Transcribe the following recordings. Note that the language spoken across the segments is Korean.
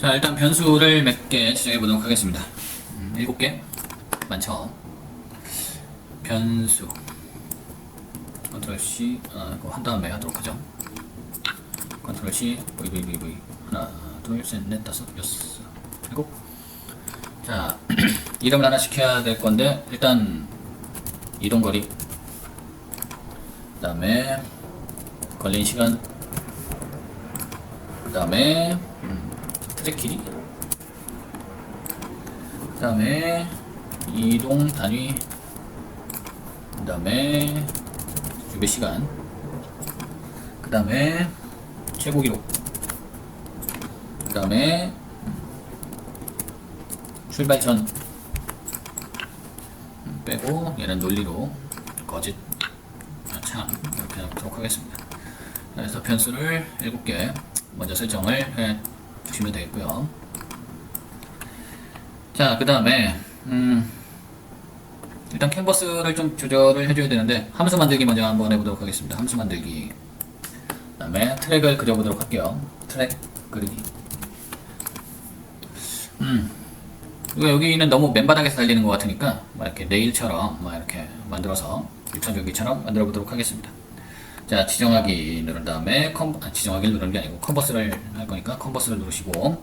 자, 일단 변수를 몇 개 지정해 보도록 하겠습니다. 음, 7개. 많죠? 변수. 컨트롤 C, 아, 한 다음에 하도록 하죠. 컨트롤 C, V, V, V, V. 하나, 둘, 셋, 넷, 다섯, 여섯, 일곱. 자, 이름을 하나 시켜야 될 건데, 일단, 이동거리. 그 다음에, 걸린 시간. 그 다음에, 음, 길이. 그 다음에, 이동 단위. 그 다음에, 준비 시간. 그 다음에, 최고 기록. 그 다음에, 출발 전. 음, 빼고, 얘는 논리로, 거짓, 아, 참, 이렇게 해놓도록 하겠습니다. 그래서 변수를 7개 먼저 설정을 해 주시면 되겠고요. 자, 그 다음에, 음, 일단 캔버스를 좀 조절을 해줘야 되는데, 함수 만들기 먼저 한번 해보도록 하겠습니다. 함수 만들기. 그 다음에 트랙을 그려보도록 할게요. 트랙 그리기. 음, 여기는 너무 맨바닥에서 달리는 것 같으니까, 막 이렇게 네일처럼, 막 이렇게 만들어서, 육천조기처럼 만들어 보도록 하겠습니다. 자, 지정하기 누른 다음에 컨, 아, 지정하기를 누르는 게 아니고 컨버스를 할 거니까 컨버스를 누르시고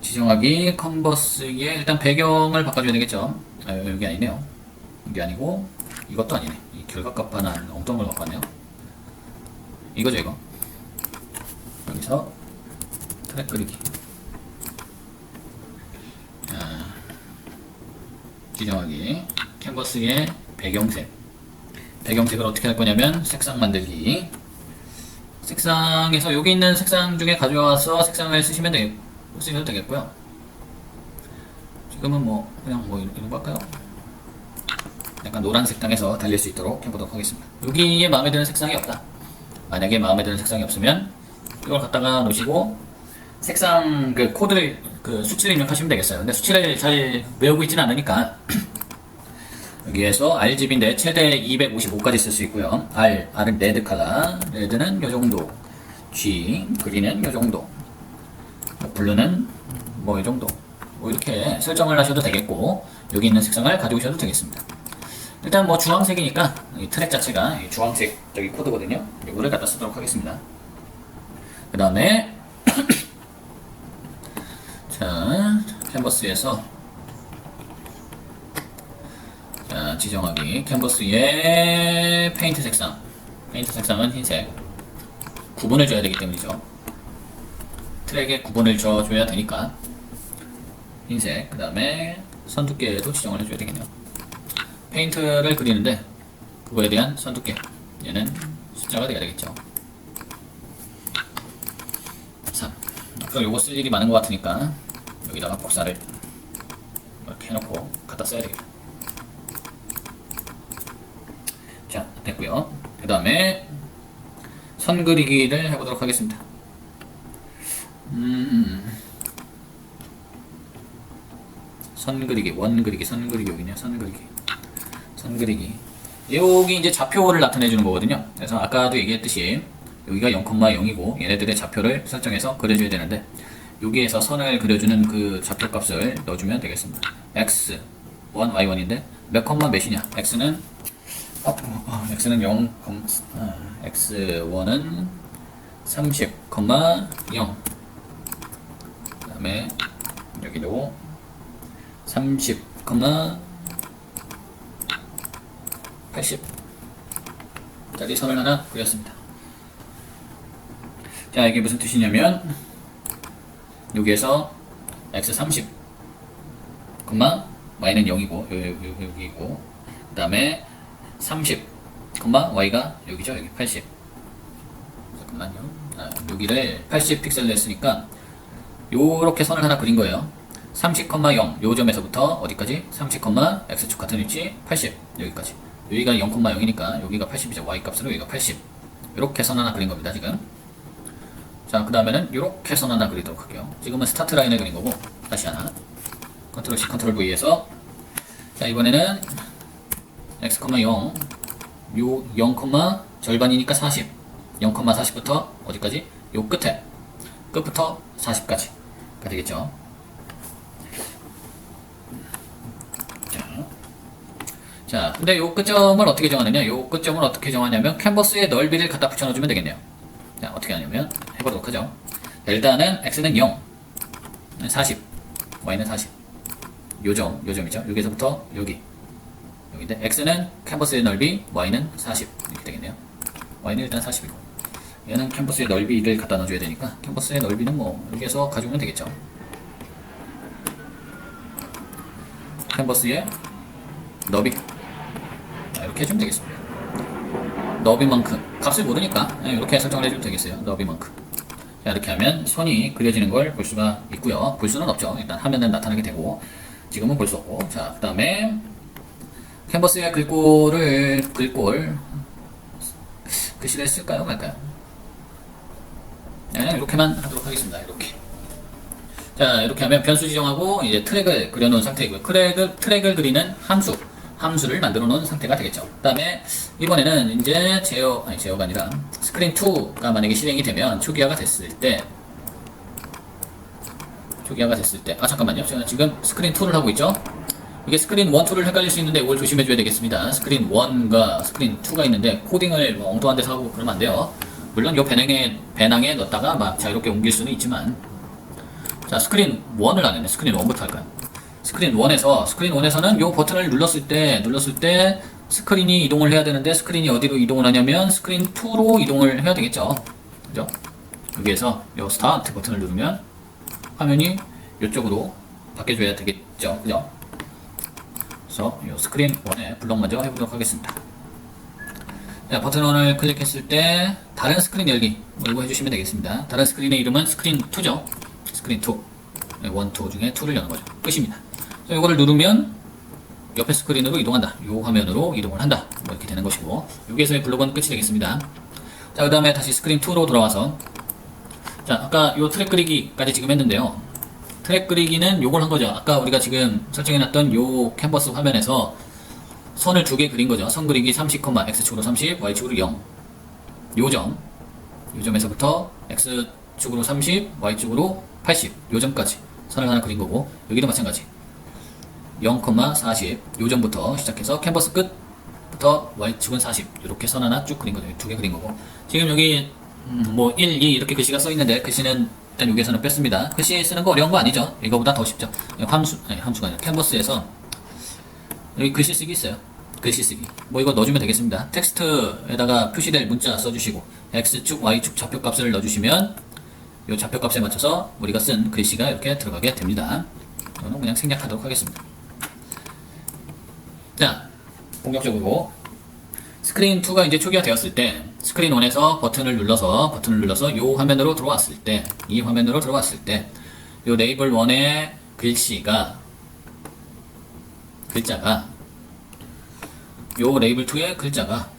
지정하기 컨버스에 일단 배경을 바꿔줘야 되겠죠. 아, 여기 아니네요. 이게 아니고 이것도 아니네. 이 결과값 하나 엉뚱한 걸 바꿨네요. 이거죠, 이거. 여기서 트랙 그리기. 자, 지정하기 캔버스의 배경색. 배경색을 어떻게 할 거냐면 색상 만들기. 색상에서 여기 있는 색상 중에 가져와서 색상을 쓰시면 되겠, 쓰셔도 되겠고요. 지금은 뭐 그냥 뭐 이런 거 할까요? 약간 노란색 땅에서 달릴 수 있도록 해보도록 하겠습니다. 여기에 마음에 드는 색상이 없다. 만약에 마음에 드는 색상이 없으면 이걸 갖다가 놓으시고 색상 그 코드를 그 수치를 입력하시면 되겠어요. 근데 수치를 잘 외우고 있지는 않으니까 여기에서 RGB인데 최대 255까지 쓸 수 있고요. R, R은 레드 컬러, 레드는 요 정도, G, 그린은 요 정도, 뭐 블루는 뭐이 정도. 뭐 이렇게 설정을 하셔도 되겠고 여기 있는 색상을 가져오셔도 되겠습니다. 일단 뭐 주황색이니까 이 트랙 자체가 이 주황색 저기 코드거든요. 이거를 갖다 쓰도록 하겠습니다. 그 다음에 자 캔버스에서 자, 지정하기. 캔버스의 페인트 색상. 페인트 색상은 흰색. 구분을 줘야 되기 때문이죠. 트랙에 구분을 줘줘야 되니까. 흰색. 그 다음에 선 두께도 지정을 해줘야 되겠네요. 페인트를 그리는데 그거에 대한 선 두께. 얘는 숫자가 돼야 되겠죠. 3. 앞으로 요거 쓸 일이 많은 것 같으니까 여기다가 복사를 이렇게 해놓고 갖다 써야 되겠다. 자, 됐고요. 그 다음에 선 그리기를 해보도록 하겠습니다. 음, 선 그리기, 원 그리기, 선 그리기 여기네요. 선 그리기, 선 그리기. 여기 이제 좌표를 나타내 주는 거거든요. 그래서 아까도 얘기했듯이 여기가 0,0이고 얘네들의 좌표를 설정해서 그려줘야 되는데 여기에서 선을 그려주는 그 좌표 값을 넣어주면 되겠습니다. x 1, y 1인데 몇 컴마 몇이냐? x는 x는 0, 아, x1은 30, 0. 그 다음에 여기도 30, 80 짜리 선을 하나 그렸습니다. 자, 이게 무슨 뜻이냐면 여기에서 x 30, y는 0이고 여기, 여기고 그 다음에 30, y가 여기죠. 여기 80. 잠깐만요. 아, 여기를 80 픽셀로 했으니까 요렇게 선을 하나 그린 거예요. 30,0 요 점에서부터 어디까지? 30, x축 같은 위치 80 여기까지. 여기가 0,0이니까 여기가 80이죠. y 값으로 여기가 80. 이렇게 선 하나 그린 겁니다. 지금. 자, 그 다음에는 이렇게 선 하나 그리도록 할게요. 지금은 스타트 라인을 그린 거고 다시 하나. 컨트롤 C, 컨트롤 V에서 자 이번에는 x, 0, 요 0, 절반이니까 40 0, 40부터 어디까지? 요 끝에 끝부터 40까지 되겠죠. 자, 자, 근데 요 끝점을 어떻게 정하느냐? 요 끝점을 어떻게 정하냐면 캔버스의 넓이를 갖다 붙여넣어주면 되겠네요. 자, 어떻게 하냐면 해보도록 하죠. 자, 일단은 x는 0, 40, y는 40. 요점, 요점이죠. 여기서부터 여기. 여기인데 x는 캔버스의 넓이, y는 40 이렇게 되겠네요. y는 일단 40이고 얘는 캔버스의 넓이를 갖다 넣어줘야 되니까 캔버스의 넓이는 뭐 여기에서 가져오면 되겠죠. 캔버스의 너비 자, 이렇게 해주면 되겠습니다. 너비만큼 값을 모르니까 네, 이렇게 설정을 해주면 되겠어요. 너비만큼 자, 이렇게 하면 선이 그려지는 걸 볼 수가 있고요. 볼 수는 없죠. 일단 화면에 나타나게 되고 지금은 볼 수 없고 자, 그 다음에 캔버스에 글꼴을 글꼴 글씨를 쓸까요 말까요? 네, 그냥 이렇게만 하도록 하겠습니다. 이렇게. 자, 이렇게 하면 변수 지정하고 이제 트랙을 그려놓은 상태이고요. 트랙을, 트랙을 그리는 함수, 함수를 만들어 놓은 상태가 되겠죠. 그 다음에 이번에는 이제 제어, 아니 제어가 아니라 스크린 2가 만약에 실행이 되면 초기화가 됐을 때 초기화가 됐을 때, 아 잠깐만요. 제가 지금 스크린 2를 하고 있죠. 이게 스크린 1, 2를 헷갈릴 수 있는데 이걸 조심해 줘야 되겠습니다. 스크린 1과 스크린 2가 있는데 코딩을 뭐 엉뚱한 데서 하고 그러면 안 돼요. 물론 이 배낭에, 배낭에 넣었다가 막 자유롭게 옮길 수는 있지만 자 스크린 1을 안 했네. 스크린 1부터 할까요? 스크린 1에서 스크린 1에서는 이 버튼을 눌렀을 때 눌렀을 때 스크린이 이동을 해야 되는데 스크린이 어디로 이동을 하냐면 스크린 2로 이동을 해야 되겠죠. 그죠? 여기에서 이 스타트 버튼을 누르면 화면이 이쪽으로 바뀌어줘야 되겠죠. 그죠? 그래서 이 스크린 1에 블록 먼저 해보도록 하겠습니다. 자, 버튼 1을 클릭했을 때 다른 스크린 열기 뭐 이거 해주시면 되겠습니다. 다른 스크린의 이름은 스크린 2죠. 스크린 2. 1, 2 중에 2를 여는 거죠. 끝입니다. 이거를 누르면 옆에 스크린으로 이동한다. 이 화면으로 이동을 한다. 뭐 이렇게 되는 것이고 여기에서의 블록은 끝이 되겠습니다. 자, 그 다음에 다시 스크린 2로 돌아와서 자, 아까 요 트랙 그리기까지 지금 했는데요. 트랙 그리기는 요걸 한 거죠. 아까 우리가 지금 설정해놨던 요 캔버스 화면에서 선을 두 개 그린 거죠. 선 그리기 30, x축으로 30, y축으로 0. 요 점, 요 점에서부터 x축으로 30, y축으로 80. 요 점까지 선을 하나 그린 거고 여기도 마찬가지. 0, 40. 요 점부터 시작해서 캔버스 끝부터 y축은 40. 이렇게 선 하나 쭉 그린 거죠. 두 개 그린 거고. 지금 여기 음, 뭐 1, 2 이렇게 글씨가 써 있는데 글씨는 일단 여기에서는 뺐습니다. 글씨 쓰는 거 어려운 거 아니죠? 이거보다 더 쉽죠. 함수, 아니, 함수가 아니라 캔버스에서 여기 글씨 쓰기 있어요. 글씨 쓰기. 뭐 이거 넣어주면 되겠습니다. 텍스트에다가 표시될 문자 써주시고 x축, y축 좌표 값을 넣어주시면 이 좌표 값에 맞춰서 우리가 쓴 글씨가 이렇게 들어가게 됩니다. 저는 그냥 생략하도록 하겠습니다. 자, 본격적으로 스크린 2가 이제 초기화 되었을 때 스크린 1에서 버튼을 눌러서 버튼을 눌러서 이 화면으로 들어왔을 때 이 화면으로 들어왔을 때 이 네이블 1의 글씨가 글자가 요 레이블 2의 글자가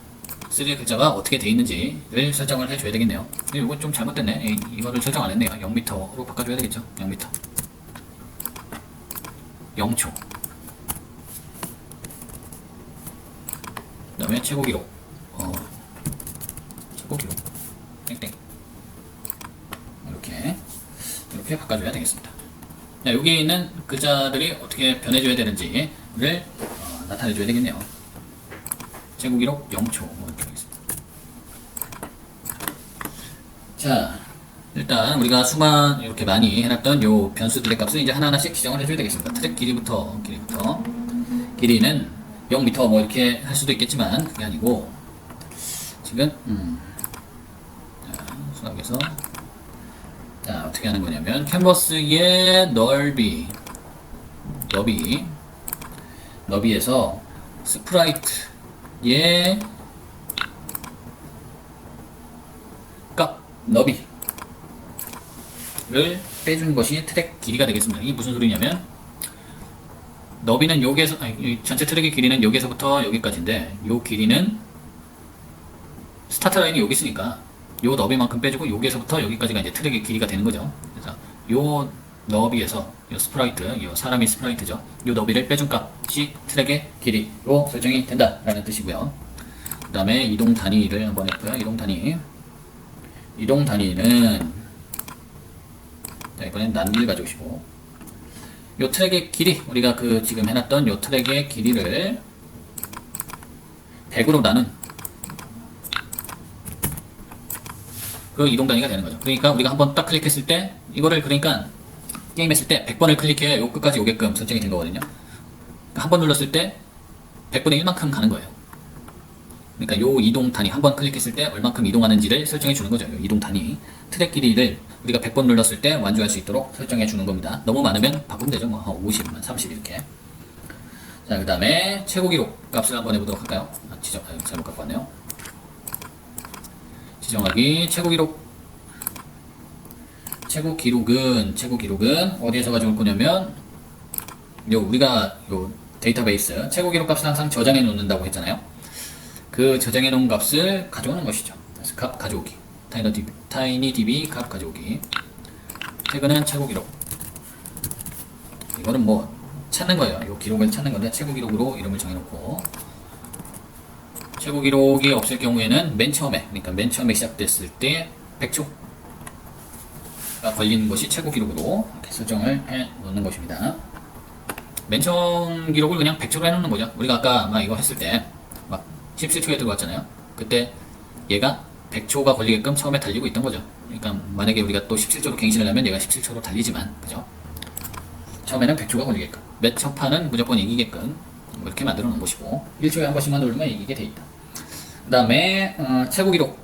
3의 글자가 어떻게 돼 있는지를 설정을 해줘야 되겠네요. 근데 이거 좀 잘못됐네. 이, 이거를 설정 안 했네요. 0m로 바꿔줘야 되겠죠. 0m. 0초. 그 다음에 최고 기록. 어, 최고 기록. 땡땡. 이렇게. 이렇게 바꿔줘야 되겠습니다. 자, 여기 있는 글자들이 어떻게 변해줘야 되는지를 어, 나타내줘야 되겠네요. 최고 기록 0초 뭐 이렇게 하겠습니다. 자, 일단 우리가 수만 이렇게 많이 해놨던 요 변수들의 값을 이제 하나하나씩 지정을 해줘야 되겠습니다. 트랙 길이부터 길이부터 길이는 0m 뭐 이렇게 할 수도 있겠지만 그게 아니고 지금 음, 자, 수학에서 자 어떻게 하는 거냐면 캔버스의 넓이 너비 너비에서 스프라이트의 값 너비를 빼주는 것이 트랙 길이가 되겠습니다. 이게 무슨 소리냐면 너비는 여기에서 아니, 이 전체 트랙의 길이는 여기서부터 여기까지인데 요 길이는 스타트 라인이 여기 있으니까 요 너비만큼 빼주고 여기에서부터 여기까지가 이제 트랙의 길이가 되는 거죠. 그래서 요 너비에서 요 스프라이트, 요 사람이 스프라이트죠. 요 너비를 빼준 값이 트랙의 길이로 설정이 된다라는 뜻이고요. 그 다음에 이동 단위를 한번 해볼까요? 이동 단위. 이동 단위는 자, 이번엔 난비를 가져오시고 요 트랙의 길이 우리가 그 지금 해놨던 요 트랙의 길이를 100으로 나눈 그 이동 단위가 되는 거죠. 그러니까 우리가 한번 딱 클릭했을 때 이거를 그러니까 게임 했을 때 100번을 클릭해야 요 끝까지 오게끔 설정이 된 거거든요. 한번 눌렀을 때 100분의 1만큼 가는 거예요. 그러니까 요 이동 단위 한 번 클릭했을 때 얼만큼 이동하는지를 설정해 주는 거죠. 요 이동 단위 트랙 길이를 우리가 100번 눌렀을 때 완주할 수 있도록 설정해 주는 겁니다. 너무 많으면 바꾸면 되죠. 뭐 50, 30 이렇게. 자, 그 다음에 최고 기록 값을 한번 해보도록 할까요? 아, 지정, 아, 잘못 갖고 왔네요. 지정하기 최고 기록 최고 기록은 최고 기록은 어디에서 가져올 거냐면 요 우리가 요 데이터베이스 최고 기록 값을 항상 저장해 놓는다고 했잖아요. 그 저장해 놓은 값을 가져오는 것이죠. 그래서 값 가져오기. 타이너 DB, 타이니 DB 값 가져오기. 최근은 최고 기록. 이거는 뭐 찾는 거예요. 요 기록을 찾는 건데 최고 기록으로 이름을 정해놓고 최고 기록이 없을 경우에는 맨 처음에 그러니까 맨 처음에 시작됐을 때 100초가 걸린 것이 최고 기록으로 설정을 해 놓는 것입니다. 맨 처음 기록을 그냥 100초로 해 놓는 거죠. 우리가 아까 막 이거 했을 때 막 17초에 들어갔잖아요. 그때 얘가 100초가 걸리게끔 처음에 달리고 있던 거죠. 그러니까 만약에 우리가 또 17초로 갱신을 하면 얘가 17초로 달리지만 그죠? 처음에는 100초가 걸리게끔 몇첫 판은 무조건 이기게끔 뭐 이렇게 만들어 놓은 것이고 1초에 한 번씩만 누르면 이기게 돼 있다. 그 다음에 어, 최고 기록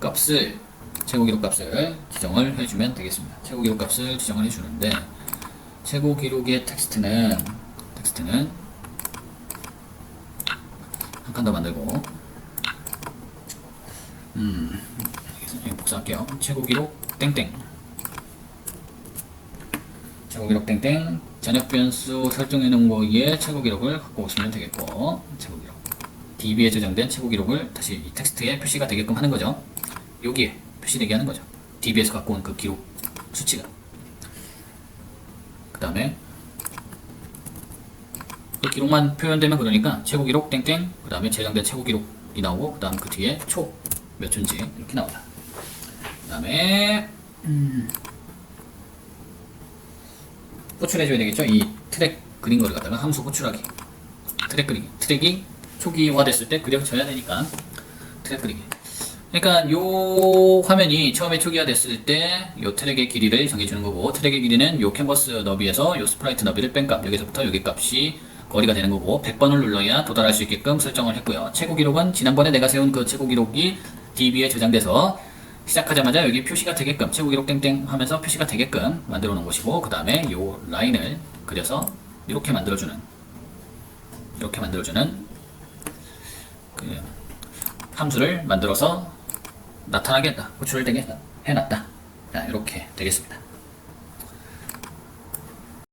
값을 최고 기록 값을 지정을 해주면 되겠습니다. 최고 기록 값을 지정을 해주는데 최고 기록의 텍스트는 텍스트는 한 칸 더 만들고 음 복사할게요. 최고 기록 땡땡 최고 기록 땡땡 전역 변수 설정해 놓은 거기에 최고 기록을 갖고 오시면 되겠고 최고 기록 DB에 저장된 최고 기록을 다시 이 텍스트에 표시가 되게끔 하는 거죠. 여기에 표시되게 하는 거죠. DB에서 갖고 온 그 기록 수치가 그 다음에 그 기록만 표현되면 그러니까 최고 기록 땡땡 그 다음에 저장된 최고 기록이 나오고 그 다음 그 뒤에 초 몇 초인지 이렇게 나온다. 그 다음에 호출해줘야 되겠죠? 이 트랙 그린 거를 갖다가 함수 호출하기. 트랙 그리기. 트랙이 초기화 됐을 때 그려져야 되니까 트랙 그리기. 그러니까 요 화면이 처음에 초기화 됐을 때 요 트랙의 길이를 정해주는 거고 트랙의 길이는 요 캔버스 너비에서 요 스프라이트 너비를 뺀 값, 여기서부터 여기 값이 거리가 되는 거고 100번을 눌러야 도달할 수 있게끔 설정을 했고요. 최고 기록은 지난번에 내가 세운 그 최고 기록이 DB에 저장돼서 시작하자마자 여기 표시가 되게끔 최고 기록 땡땡 하면서 표시가 되게끔 만들어 놓은 것이고 그 다음에 요 라인을 그려서 이렇게 만들어주는 이렇게 만들어주는 그 함수를 만들어서 나타나게 했다. 호출을 되게 해놨다. 자 이렇게 되겠습니다